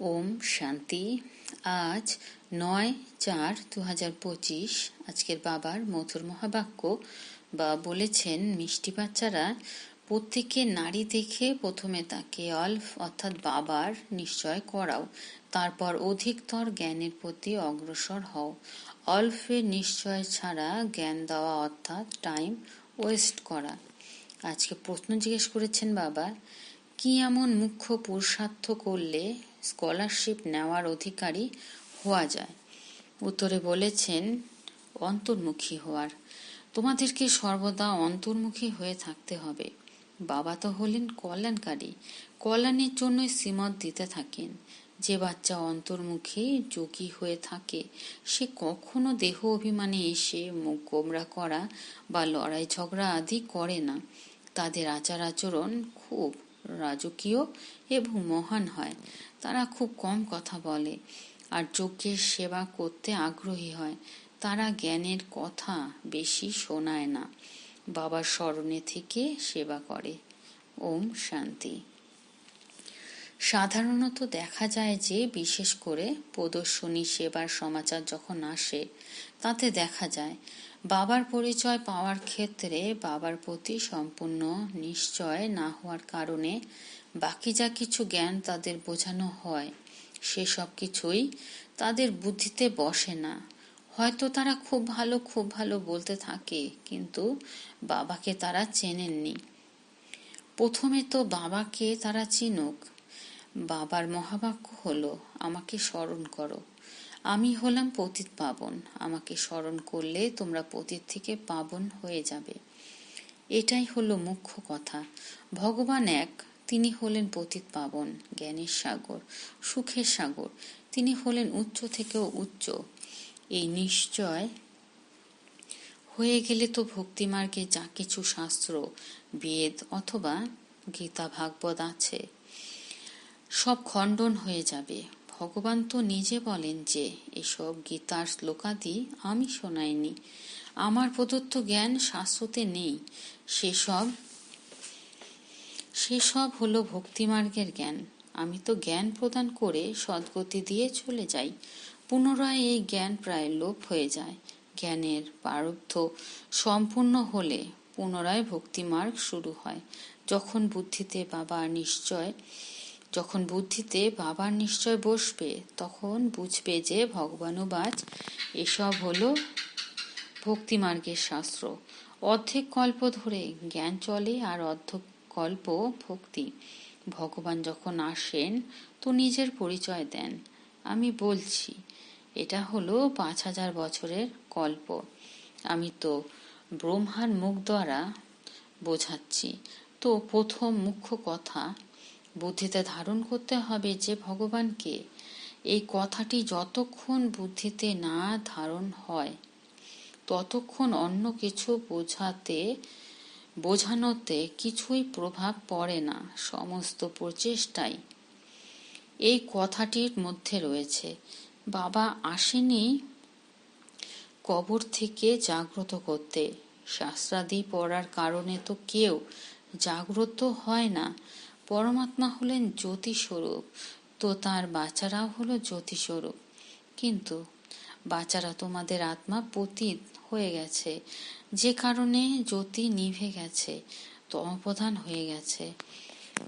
ওম শান্তি। আজ নয় চার দু হাজার পঁচিশ আজকের বাবার মধুর মহাবাক্য বা বলেছেন, মিষ্টি বাচ্চারা প্রত্যেকে নারী দেখে প্রথমে তাকে অল্ফ অর্থাৎ বাবার নিশ্চয় করাও। তারপর অধিকতর জ্ঞানের প্রতি অগ্রসর হও। অল্ফের নিশ্চয় ছাড়া জ্ঞান দেওয়া অর্থাৎ টাইম ওয়েস্ট করা। আজকে প্রশ্ন জিজ্ঞেস করেছেন বাবা, কি এমন মুখ্য পুরুষার্থ করলে স্কলারশিপ নেওয়ার অধিকারী হওয়া যায়। উত্তরে বলেছেন, অন্তর্মুখী হওয়ার। তোমাদেরকে সর্বদা অন্তর্মুখী হয়ে থাকতে হবে। বাবা তো হলেন কল্যাণকারী। কল্যাণের জন্যই শ্রীমত দিতে থাকেন। যে বাচ্চা অন্তর্মুখী, যোগী হয়ে থাকে, সে কখনো দেহ অভিমানে এসে মুখ গোমরা করা বা লড়াই ঝগড়া আদি করে না। তাদের আচার আচরণ খুব রাজকীয় এবং মহান হয়। তারা খুব কম কথা বলে আর যজ্ঞের সেবা করতে আগ্রহী হয়। তারা জ্ঞানের কথা বেশি শোনায় না। বাবার স্মরণে থেকে সেবা করে। ওম শান্তি। সাধারণত দেখা যায় যে, বিশেষ করে প্রদর্শনী, সেবার সমাচার যখন আসে, তাতে দেখা যায় বাবার পরিচয় পাওয়ার ক্ষেত্রে বাবার প্রতি সম্পূর্ণ নিশ্চয় না হওয়ার কারণে বাকি যা কিছু জ্ঞান তাদের বোঝানো হয়, সে সব কিছুই তাদের বুদ্ধিতে বসে না। হয়তো তারা খুব ভালো খুব ভালো বলতে থাকে, কিন্তু বাবাকে তারা চেনেননি। প্রথমে তো বাবাকে তারা চিনুক। বাবার মহাবাক্য হলো, আমাকে স্মরণ করো। আমি হলাম পতিত পাবন। আমাকে স্মরণ করলে তোমরা পতিত থেকে পাবন হয়ে যাবে। এটাই হলো মুখ্য কথা। ভগবান এক, তিনি হলেন পতিত পাবন, জ্ঞানের সাগর, সুখের সাগর। তিনি হলেন উচ্চ থেকেও উচ্চ। এই নিশ্চয় হয়ে গেলে তো ভক্তিমার্গে যা কিছু শাস্ত্র, বেদ অথবা গীতা ভাগবত আছে, সব খণ্ডন হয়ে যাবে। ভগবান তো নিজে বলেন যে, এসব গীতার শ্লোকাদি আমি শোনাইনি। আমার প্রদত্ত জ্ঞান শাস্ত্রতে নেই। সেসব সেসব হলো ভক্তিমার্গের জ্ঞান। আমি তো জ্ঞান প্রদান করে সদ্গতি দিয়ে চলে যাই। পুনরায় এই জ্ঞান প্রায় লোপ হয়ে যায়। জ্ঞানের প্রারব্ধ সম্পূর্ণ হলে পুনরায় ভক্তিমার্গ শুরু হয়। যখন বুদ্ধিতে বাবা নিশ্চয় যখন বুদ্ধিতে বাবার নিশ্চয় বসবে, তখন বুঝবে যে ভগবানুবাজ এসব হলো ভক্তিমার্গের শাস্ত্র। অর্ধেক কল্প ধরে জ্ঞান চলে আর অর্ধেক কল্প ভক্তি। ভগবান যখন আসেন, তো নিজের পরিচয় দেন। আমি বলছি, এটা হলো পাঁচ হাজার বছরের কল্প। আমি তো ব্রহ্মার মুখ দ্বারা বোঝাচ্ছি। তো প্রথম মুখ্য কথা বুদ্ধিতে ধারণ করতে হবে যে ভগবানকে। এই কথাটি যতক্ষণ বুদ্ধিতে না ধারণ হয়, ততক্ষণ অন্য কিছু বোঝাতে, বোঝানোতে কিছুই প্রভাব পড়ে না সমস্ত প্রচেষ্টাই এই কথাটির মধ্যে রয়েছে, বাবা আসেনি কবর থেকে জাগ্রত করতে। শাস্ত্রাদি পড়ার কারণে তো কেউ জাগ্রত হয় না। পরমাত্মা হলেন জ্যোতিস্বরূপ, তো তার বাচ্চারাও হলো জ্যোতিস্বরূপ। কিন্তু বাচ্চারা তোমাদের আত্মা পতীত হয়ে গেছে। যে কারণে জ্যোতি নিভে গেছে তমপ্রধান হয়ে গেছে।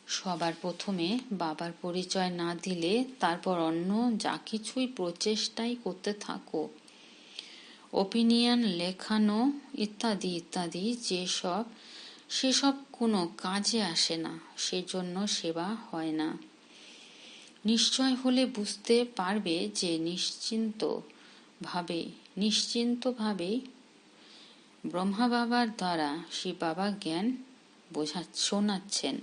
সবার প্রথমে বাবার পরিচয় না দিলে তারপর অন্য যা কিছুই প্রচেষ্টাই করতে থাকো। ওপিনিয়ন লেখানো ইত্যাদি ইত্যাদি যেসব, সেসব কোনো কাজে আসে না, সেজন্য সেবা হয় না। নিশ্চয় হলে বুঝতে পারবে যে নিশ্চিন্ত ভাবে নিশ্চিন্তভাবে ব্রহ্মা বাবার দ্বারা শিব বাবা জ্ঞান বোঝা, শোনাচ্ছেন।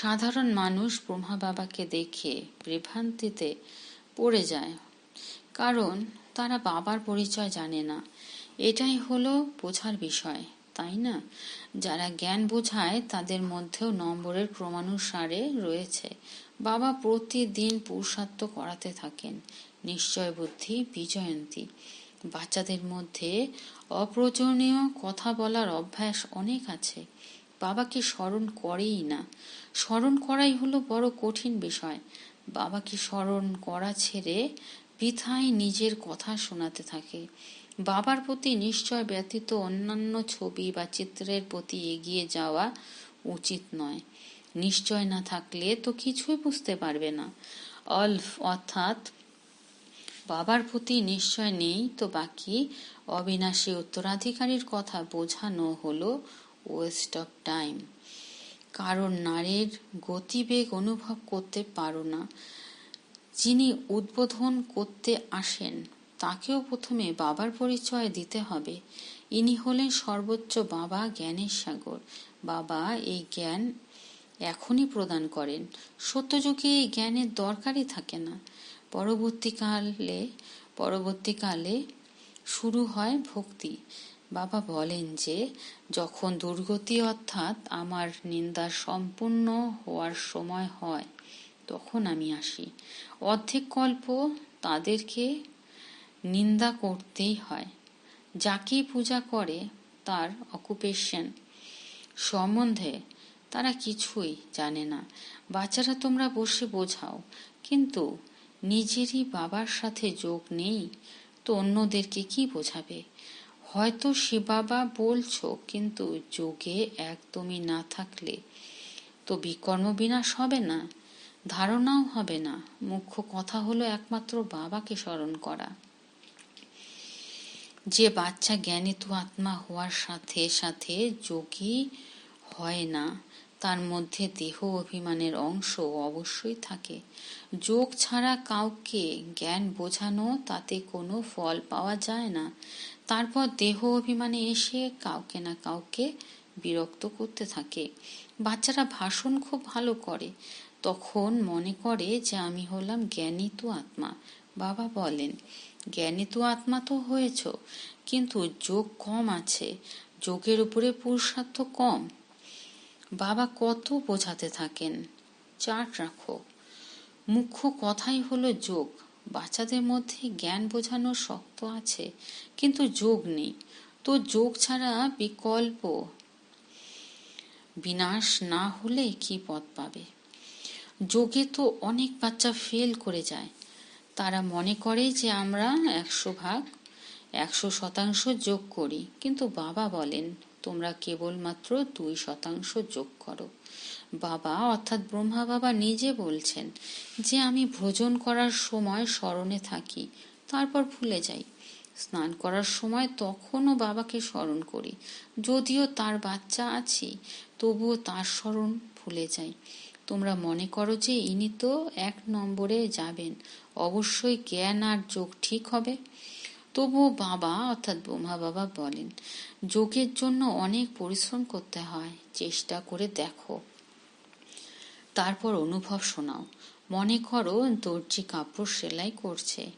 সাধারণ মানুষ ব্রহ্মা বাবাকে দেখে বিভ্রান্তিতে পড়ে যায়, কারণ তারা বাবার পরিচয় জানে না। এটাই হলো বোঝার বিষয়। তাই না? যারা জ্ঞান বোঝায়, তাদের মধ্যেও নম্বরের ক্রমানুসারে রয়েছে। বাবা প্রতিদিন পুরুষার্থ করাতে থাকেন। নিশ্চয় বুদ্ধি বিজয়ন্তী। বাচ্চাদের মধ্যে অপ্রয়োজনীয় কথা বলার অভ্যাস অনেক আছে। বাবাকে স্মরণ করেই না। স্মরণ করাই হলো বড় কঠিন বিষয়। বাবাকে স্মরণ করা ছেড়ে বৃথায় নিজের কথা শোনাতে থাকে। বাবার প্রতি নিশ্চয় ব্যতীত অন্যান্য ছবি বা চিত্রের প্রতি এগিয়ে যাওয়া উচিত নয়। নিশ্চয় না থাকলে তো কিছুই বুঝতে পারবে না। অলফ অর্থাৎ বাবার প্রতি নিশ্চয় নেই তো বাকি অবিনাশী উত্তরাধিকারীর কথা বোঝানো হলো ওয়েস্ট অফ টাইম। কারণ নারীর গতিবেগ অনুভব করতে পারো না। যিনি উদ্বোধন করতে আসেন তাকেও প্রথমে বাবার পরিচয় দিতে হবে। ইনি হলেন সর্বোচ্চ বাবা জ্ঞানের সাগর। বাবা এই জ্ঞান এখনই প্রদান করেন। সত্যযুগে এই জ্ঞানের দরকারই থাকে না। পরবর্তীকালে পরবর্তীকালে শুরু হয় ভক্তি। বাবা বলেন যে, যখন দুর্গতি অর্থাৎ আমার নিন্দা সম্পূর্ণ হওয়ার সময় হয়, তখন আমি আসি। অর্ধেক কল্প তাদেরকে নিন্দা করতেই হয়। যাকেই পূজা করে তার অকুপেশন। সম্বন্ধে তারা কিছুই জানে না। বাচ্চারা তোমরা বসে বোঝাও, কিন্তু নিজেরই বাবার সাথে যোগ নেই তো অন্যদেরকে কি বোঝাবে? হয়তো সে বাবা বলছো, কিন্তু যোগে একদমই না থাকলে তো বিকর্ম বিনাশ হবে না, ধারণাও হবে না। মুখ্য কথা হলো একমাত্র বাবাকে স্মরণ করা। যে বাচ্চা জ্ঞানিত আত্মা হওয়ার সাথে সাথে যোগী হয় না, তার মধ্যে দেহ অভিমানের অংশ অবশ্যই থাকে। যোগ ছাড়া কাউকে জ্ঞান বোঝানো, তাতে কোনো ফল পাওয়া যায় না। তারপর দেহ অভিমানে এসে কাউকে না কাউকে বিরক্ত করতে থাকে। বাচ্চারা ভাষণ খুব ভালো করে। তখন মনে করে যে, আমি হলাম জ্ঞানিত আত্মা। বাবা বলেন জ্ঞানিত আত্মা তো হয়েছ, কিন্তু যোগ কম আছে, যোগের উপরে পুরুষার্থ কম। বাবা কত বোঝাতে থাকেন, চাট রাখো। মুখ্য কথাই হলো যোগ। বাচ্চাদের মধ্যে জ্ঞান বোঝানোর শক্ত আছে, কিন্তু যোগ নেই। তো যোগ ছাড়া বিকল্প। বিনাশ না হলে কি পথ পাবে? যোগে তো অনেক বাচ্চা ফেল করে যায় তারা মনে করে যে আমরা একশো ভাগ, একশো শতাংশ যোগ করি। কিন্তু বাবা বলেন, তোমরা কেবলমাত্র দুই শতাংশ যোগ করো। বাবা, অর্থাৎ ব্রহ্মা বাবা নিজে বলছেন যে, আমি ভোজন করার সময় স্মরণে থাকি, তারপর ভুলে যাই। স্নান করার সময় তখনও বাবাকে স্মরণ করি। যদিও তার বাচ্চা আছি, তবুও তার স্মরণ ভুলে যাই। তোমরা মনে করো যে ইনি তো এক নম্বরে যাবেন। অবশ্যই জ্ঞান আর যোগ ঠিক হবে। তবুও বাবা, অর্থাৎ বোমা বাবা বলেন, যোগের জন্য অনেক পরিশ্রম করতে হয়। চেষ্টা করে দেখো। তারপর অনুভব শোনাও। মনে করো দর্জি কাপড় সেলাই করছে।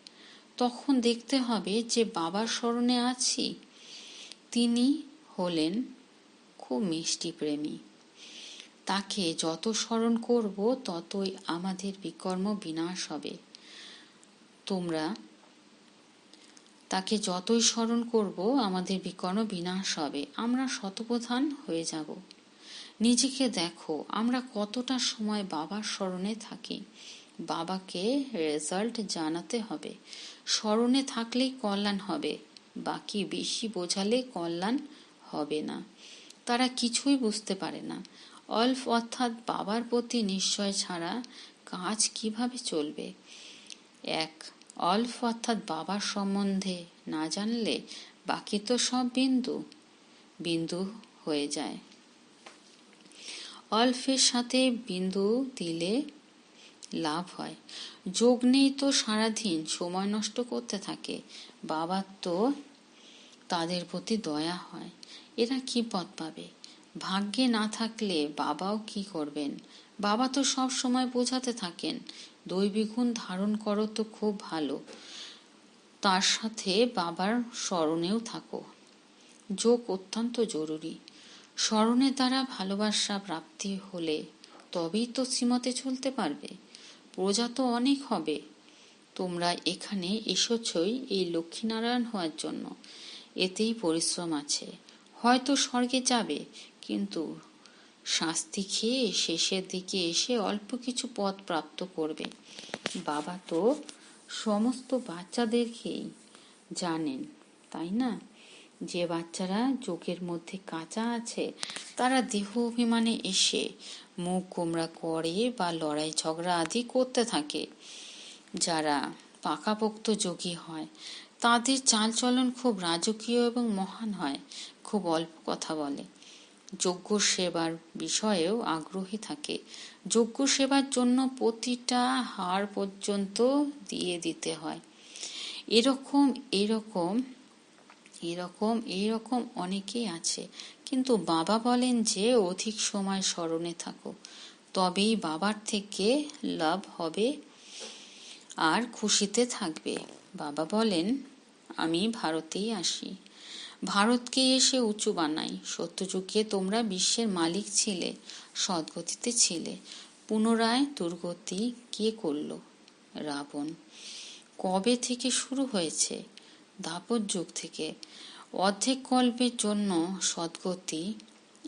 তখন দেখতে হবে যে বাবার স্মরণে আছি। তিনি হলেন খুব মিষ্টি প্রেমী। তাকে যত স্মরণ করব, ততই আমাদের বিকর্ম বিনাশ হবে। তোমরা তাকে যতই স্মরণ করব, আমাদের বিকর্ণ বিনাশ হবে। আমরা শতপ্রধান হয়ে যাব। নিজেকে দেখো, আমরা কতটা সময় বাবার স্মরণে থাকি। বাবাকে রেজাল্ট জানাতে হবে। স্মরণে থাকলেই কল্যাণ হবে। বাকি বেশি বোঝালে কল্যাণ হবে না। তারা কিছুই বুঝতে পারে না। অল্প অর্থাৎ বাবার প্রতি নিশ্চয় ছাড়া কাজ কীভাবে চলবে? এক, অল্প অর্থাৎ বাবার সম্বন্ধে না জানলে বাকি তো সব বিন্দু বিন্দু হয়ে যায়। অল্পের সাথে বিন্দু দিলে লাভ হয়। যোগ নেই তো সারাদিন, সময় নষ্ট করতে থাকে, বাবার তো তাদের প্রতি দয়া হয়। এরা কি পথ পাবে? ভাগ্যে না থাকলে বাবাও কি করবেন? বাবা তো সব সময় বোঝাতে থাকেন দৈবিগুণ ধারণ করো তো খুব ভালো। তার সাথে বাবার স্মরণেও থাকো। যোগ অত্যন্ত জরুরি। স্মরণের দ্বারা ভালোবাসা প্রাপ্তি হলে তবেই তো শ্রীমতে চলতে পারবে। প্রজা তো অনেক হবে। তোমরা এখানে এসেছই এই লক্ষ্মীনারায়ণ হওয়ার জন্য। এতেই পরিশ্রম আছে। হয়তো স্বর্গে যাবে কিন্তু শাস্তি খেয়ে শেষের দিকে এসে অল্প কিছু পদ প্রাপ্ত করবে। বাবা তো সমস্ত বাচ্চাদেরকেই জানেন, তাই না? যে বাচ্চারা চোখের মধ্যে কাঁচা আছে, তারা দেহ অভিমানে এসে মুখ কোমরা করে বা লড়াই ঝগড়া আদি করতে থাকে। যারা পাকাপোক্ত যোগী হয়, তাদের চালচলন খুব রাজকীয় এবং মহান হয়, খুব অল্প কথা বলে। যোগ্য সেবার বিষয়েও আগ্রহী থাকে। যোগ্য সেবার জন্য প্রতিটা হার পর্যন্ত দিয়ে দিতে হয়। এরকম এরকম এরকম এইরকম অনেকেই আছে। কিন্তু বাবা বলেন যে, অধিক সময় স্মরণে থাকো। তবেই বাবার থেকে লাভ হবে আর খুশিতে থাকবে। বাবা বলেন, আমি ভারতেই আসি। ভারতকে এসে উঁচু বানাই সত্যযুগে তোমরা বিশ্বের মালিক ছিলে, সদ্গতিতে ছিলে। পুনরায় দুর্গতি কে করল? রাবণ, কবে থেকে শুরু হয়েছে? দাপর যুগ থেকে। অর্ধেক কল্পের জন্য সদ্গতি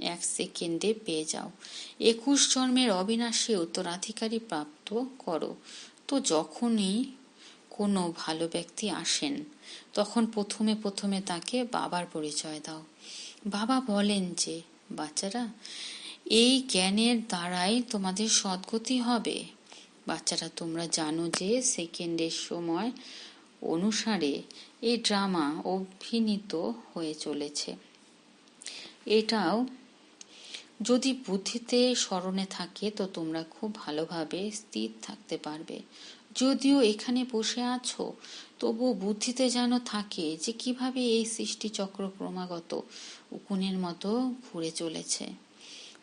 এক সেকেন্ডে পেয়ে যাও। একুশ জন্মের অবিনাশী উত্তরাধিকারী প্রাপ্ত করো। তো যখনই কোনো ভালো ব্যক্তি আসেন, তখন প্রথমে প্রথমে তাকে বাবার পরিচয় দাও। বাবা বলেন যে, বাচ্চারা, এই জ্ঞানের দ্বারাই তোমাদের সদ্গতি হবে। বাচ্চারা, তোমরা জানো যে সেকেন্ডের সময় অনুসারে এই ড্রামা অভিনীত হয়ে চলেছে। এটাও, যদি বুদ্ধিতে স্মরণে থাকে, তো তোমরা খুব ভালোভাবে স্থির থাকতে পারবে। যদিও এখানে বসে আছো তবু বুদ্ধিতে যেন থাকে যে কীভাবে এই সৃষ্টিচক্র ক্রমাগত উকুনের মতো ঘুরে চলেছে।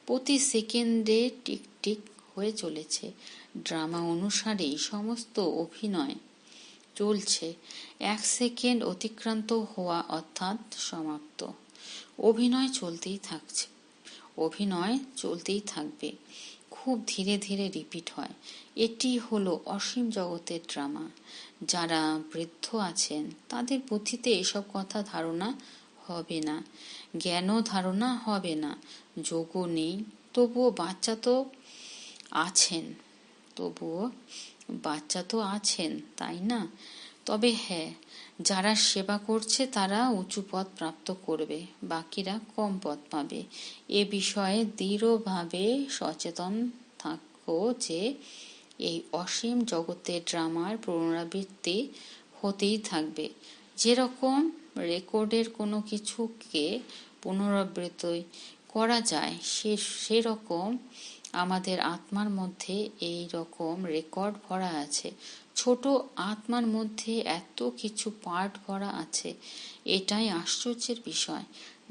প্রতি সেকেন্ডে টিক টিক হয়ে চলেছে। ড্রামা অনুসারেই সমস্ত অভিনয় চলছে। এক সেকেন্ড অতিক্রান্ত হওয়া অর্থাৎ সমাপ্ত। অভিনয় চলতেই থাকছে। অভিনয় চলতেই থাকবে। খুব ধীরে ধীরে রিপিট হয়। এটি হলো অসীম জগতের ড্রামা যারা বৃদ্ধ আছেন, তাদের বুদ্ধিতে এসব কথা ধারণা হবে না, জ্ঞানও ধারণা হবে না। যোগও নেই, তবুও বাচ্চা তো আছেন। তবুও বাচ্চা তো আছেন, তাই না? তবে হ্যাঁ যারা সেবা করছে, তারা উঁচু পদ প্রাপ্ত করবে, বাকিরা কম পদ পাবে। এ বিষয়ে দৃঢ়ভাবে সচেতন থাকো যে এই অসীম জগতের ড্রামার পুনরাবৃত্তি হতেই থাকবে। যেরকম রেকর্ডের কোনো কিছুকে পুনরাবৃত্তি করা যায়, সে, সেরকম আমাদের আত্মার মধ্যে এই রকম রেকর্ড ভরা আছে। ছোট আত্মার মধ্যে এত কিছু পার্ট ভরা আছে, এটাই আশ্চর্যের বিষয়।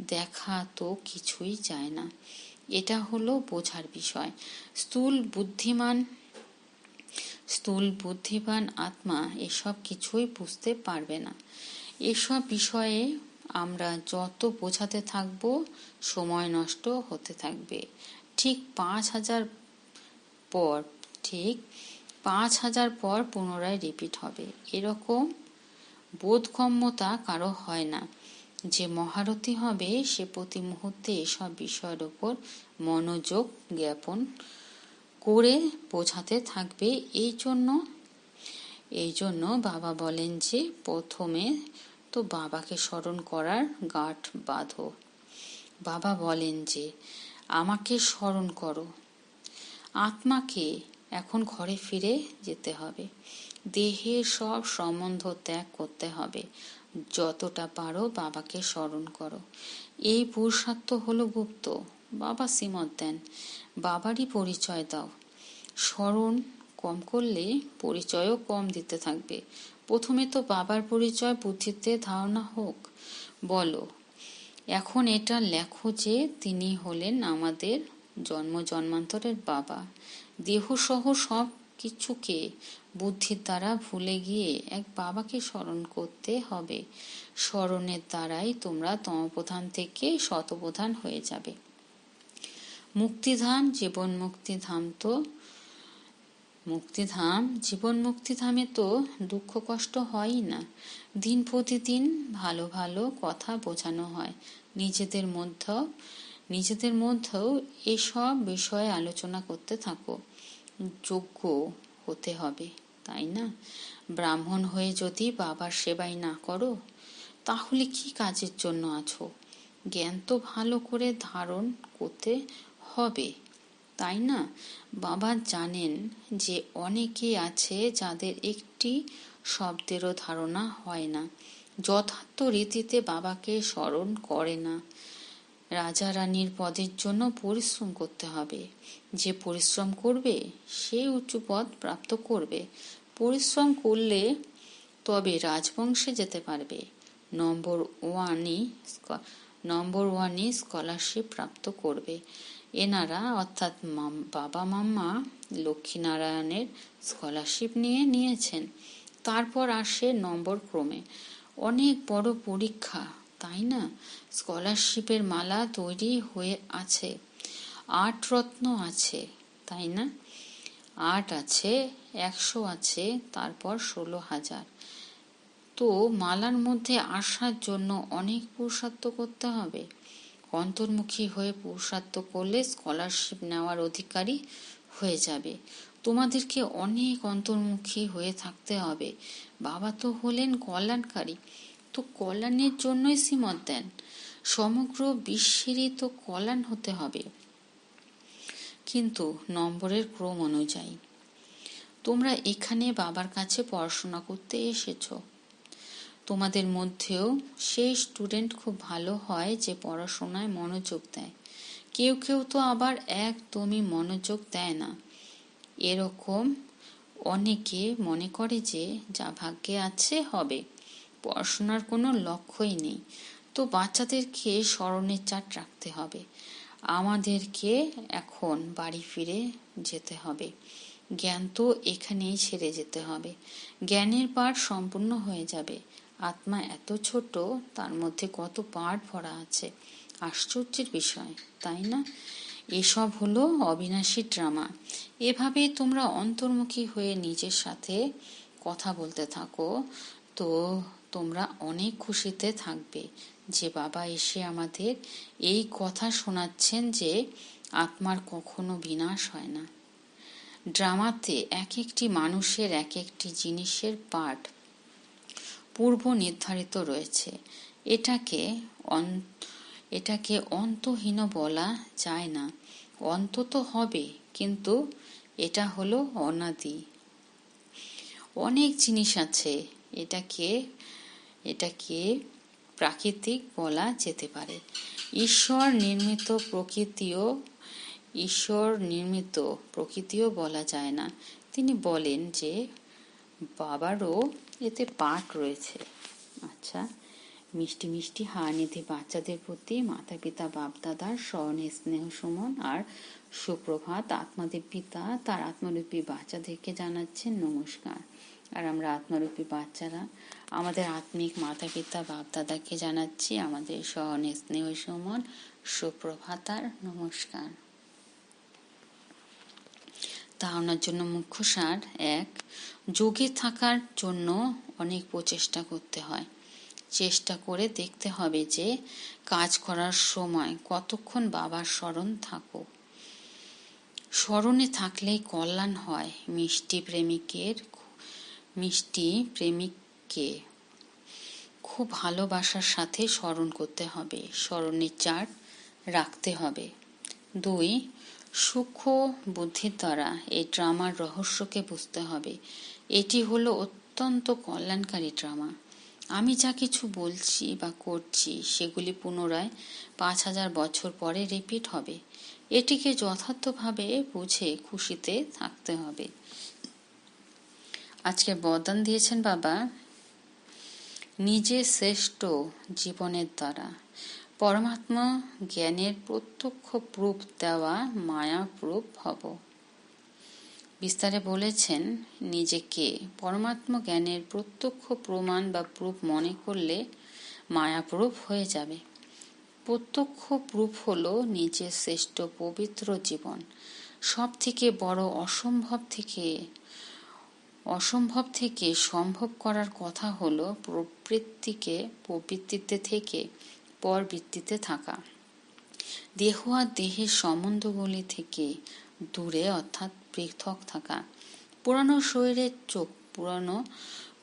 দেখা তো কিছুই যায় না। এটা হলো বোঝার বিষয়। স্থূল বুদ্ধিমান স্থূল বুদ্ধিমান আত্মা এসব কিছুই বুঝতে পারবে না। এসব বিষয়ে আমরা যত বোঝাতে থাকব, সময় নষ্ট হতে থাকবে। ঠিক পাঁচ হাজার পর, ঠিক পাঁচ হাজার পর পুনরায় রিপিট হবে। এরকম বোধগম্যতা কারও হয় না। যে মহারথী হবে, সে প্রতি মুহূর্তে এসব বিষয়ের ওপর মনোযোগ জ্ঞাপন করে বোঝাতে থাকবে। এই জন্য এই জন্য বাবা বলেন যে, প্রথমে তো বাবাকে স্মরণ করার গাঁট বাঁধো। বাবা বলেন যে, আমাকে স্মরণ করো। আত্মাকে এখন ঘরে ফিরে যেতে হবে। দেহের সব সম্বন্ধ ত্যাগ করতে হবে। যতটা পারো বাবাকে স্মরণ করো। এই পুরুষার্থ হলো গুপ্ত। বাবা শ্রীমত দেন। বাবারই পরিচয় দাও। স্মরণ কম করলে পরিচয়ও কম দিতে থাকবে। প্রথমে তো বাবার পরিচয় বুদ্ধিতে ধারণা হোক। বলো, এখন এটা লেখো যে তিনি হলেন আমাদের জন্ম জন্মান্তরের বাবা। দেহসহ সব কিছুকে বুদ্ধির দ্বারা ভুলে গিয়ে এক বাবাকে স্মরণ করতে হবে। স্মরণের দ্বারাই তোমরা তমপ্রধান থেকে শতপ্রধান হয়ে যাবে। মুক্তিধাম, জীবন মুক্তিধাম তো মুক্তিধাম, জীবন মুক্তিধামে তো দুঃখ কষ্ট হয়ই না। দিন প্রতিদিন ভালো ভালো কথা বোঝানো হয়। নিজেদের মধ্যে নিজেদের মধ্যেও এসব বিষয়ে আলোচনা করতে থাকো। যোগ্য হতে হবে, তাই না? ব্রাহ্মণ হয়ে যদি বাবার সেবাই না করো, তাহলে কি কাজের জন্য আছো? জ্ঞান তো ভালো করে ধারণ করতে হবে, তাই না? বাবা জানেন যে অনেকে আছে যাদের একটি শব্দেরও ধারণা হয় না, যথার্থ রীতিতে বাবাকে স্মরণ করে না। রাজা রানীর পদের জন্য পরিশ্রম করতে হবে। যে পরিশ্রম করবে, সে উঁচু পদ প্রাপ্ত করবে। পরিশ্রম করলে তবে রাজবংশে যেতে পারবে। নম্বর ওয়ানই নম্বর ওয়ানই স্কলারশিপ প্রাপ্ত করবে। এনারা, অর্থাৎ বাবা মাম্মা লক্ষ্মীনারায়ণের স্কলারশিপ নিয়ে নিয়েছেন। তারপর আসে নম্বর ক্রমে। অনেক বড় পরীক্ষা তাই না? স্কলারশিপের মালা তৈরি হয়ে আছে। আট রত্ন আছে, তাই না? আট আছে, একশো আছে, তারপর ষোলো হাজার। তো মালার মধ্যে আসার জন্য অনেক পুরুষার্থ করতে হবে। অন্তর্মুখী হয়ে পুরুষার্থ করলে স্কলারশিপ নেওয়ার অধিকারী হয়ে যাবে। তোমাদেরকে অনেক অন্তর্মুখী হয়ে থাকতে হবে। বাবা তো হলেন কল্যাণকারী। তো কল্যাণের জন্যই শ্রীমত দেন। সমগ্র বিশ্বেরই তো কল্যাণ হতে হবে। কিন্তু নম্বরের ক্রম অনুযায়ী। তোমরা এখানে বাবার কাছে পড়াশোনা করতে এসেছ। তোমাদের মধ্যেও সেই স্টুডেন্ট খুব ভালো হয় যে পড়াশোনায় মনোযোগ দেয়। কেউ কেউ তো আবার একদমই মনোযোগ দেয় না। এরকম অনেকে মনে করে যে যা ভাগ্যে আছে হবে। পড়াশোনার কোনো লক্ষ্যই নেই। তো বাচ্চাদেরকে স্মরণের চাট রাখতে হবে। আমাদেরকে এখন বাড়ি ফিরে যেতে হবে। জ্ঞান তো এখানেই ছেড়ে যেতে হবে। জ্ঞানের পাঠ সম্পূর্ণ হয়ে যাবে। আত্মা এত ছোট, তার মধ্যে কত পাঠ ভরা আছে। আশ্চর্যের বিষয়, তাই না? এসব হলো অবিনাশী ড্রামা। এভাবে তোমরা অন্তর্মুখী হয়ে নিজের সাথে কথা বলতে থাকো। তো তোমরা অনেক খুশিতে থাকবে। যে বাবা এসে আমাদের এই কথা শোনাচ্ছেন যে আত্মার কখনো বিনাশ হয় না। ড্রামাতে এক একটি মানুষের এক একটি জিনিসের পাঠ পূর্ব নির্ধারিত রয়েছে। এটাকে এটাকে অন্তহীন বলা যায় না। অন্ত তো হবে, কিন্তু এটা হলো অনাদি। অনেক জিনিস আছে এটাকে এটাকে প্রাকৃতিক বলা যেতে পারে। ঈশ্বর নির্মিত প্রকৃতিও, ঈশ্বর নির্মিত প্রকৃতিও বলা যায় না। তিনি বলেন যে, বাবারও এতে পাঠ রয়েছে। আচ্ছা মিষ্টি মিষ্টি হানিধি বাচ্চাদের প্রতি মাতা পিতা বাপদাদার স্মরণে স্নেহ সুমন আর সুপ্রভাত আত্মাদের পিতা তার আত্মরূপী বাচ্চাদেরকে জানাচ্ছেন নমস্কার। আর আমরা আত্মরূপী বাচ্চারা। আমাদের আত্মিক মাতা পিতা বাপদাদাকে জানাচ্ছি আমাদের স্মরণে স্নেহ সুমন সুপ্রভাত আর নমস্কার ধারণার জন্য মুখ্য সার এক, যোগে থাকার জন্য অনেক প্রচেষ্টা করতে হয়। চেষ্টা করে দেখতে হবে যে কাজ করার সময় কতক্ষণ বাবার স্মরণ থাকো স্মরণে থাকলেই কল্যাণ হয় মিষ্টি প্রেমিকের মিষ্টি প্রেমিককে খুব ভালোবাসার সাথে স্মরণ করতে হবে, স্মরণের চার্ট রাখতে হবে। দুই, সূক্ষ্ম বুদ্ধির দ্বারা এই ড্রামার রহস্যকে বুঝতে হবে। এটি হলো অত্যন্ত কল্যাণকারী ড্রামা। আমি যা কিছু বলছি বা করছি সেগুলি পুনরায় পাঁচ হাজার বছর পরে রিপিট হবে। এটিকে যথার্থভাবে বুঝে খুশিতে থাকতে হবে। আজকে বদান দিয়েছেন বাবা। নিজে শ্রেষ্ঠ জীবনের দ্বারা। পরমাত্মা জ্ঞানের প্রত্যক্ষ প্রুফ দেওয়া মায়া প্রুফ হব। বিস্তারে বলেছেন, নিজেকে পরমাত্মা জ্ঞানের প্রত্যক্ষ প্রমাণ বা প্রুফ মনে করলে মায়া প্রুফ হয়ে যাবে। প্রত্যক্ষ প্রুফ হলো নিজের শ্রেষ্ঠ পবিত্র জীবন। সব থেকে বড় অসম্ভব থেকে অসম্ভব থেকে সম্ভব করার কথা হলো প্রবৃত্তিকে প্রবৃত্তিতে থেকে পরবৃত্তিতে থাকা। দেহ আর দেহের সম্বন্ধগুলি থেকে দূরে অর্থাৎ পৃথক থাকা। পুরানো শরীরের চোখ, পুরানো,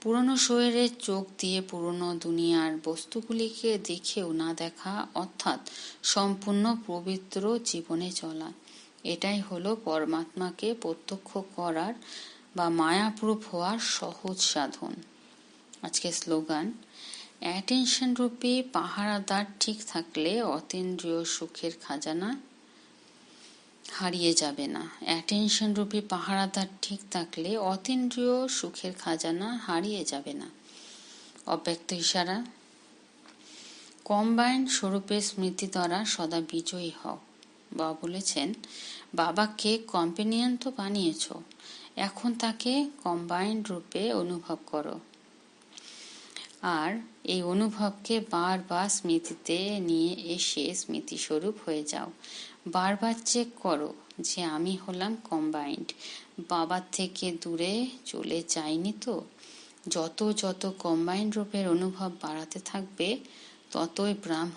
পুরনো শরীরের চোখ দিয়ে পুরনো দুনিয়ার বস্তুগুলিকে দেখেও না দেখা অর্থাৎ সম্পূর্ণ পবিত্র জীবনে চলা। এটাই হলো পরমাত্মাকে প্রত্যক্ষ করার বা মায়াপ্রুফ হওয়ার সহজ সাধন। আজকে স্লোগান, অ্যাটেনশন রূপে পাহারাদার ঠিক থাকলে অতীন্দ্রিয় সুখের খাজানা হারিয়ে যাবে না। অ্যাটেনশন রূপী পাহারাদার ঠিক থাকলে অতীন্দ্রিয় সুখের খাজানা হারিয়ে যাবে না। অব্যক্ত ইশারা, কম্বাইন স্বরূপে স্মৃতি দ্বারা সদা বিজয়ী হও। বা বলেছেন, বাবাকে কম্পেনিয়ন তো বানিয়েছ। এখন তাকে কম্বাইন্ড রূপে অনুভব করো। আর এই অনুভবকে বারবার স্মৃতিতে নিয়ে এসে স্মৃতিস্বরূপ হয়ে যাও। বারবার চেক করো যে আমি হলাম কম্বাইন্ড বাবার থেকে দূরে চলে যাইনি তো? যত যত কম্বাইন্ড রূপের অনুভব বাড়াতে থাকবে, ততই ব্রাহ্ম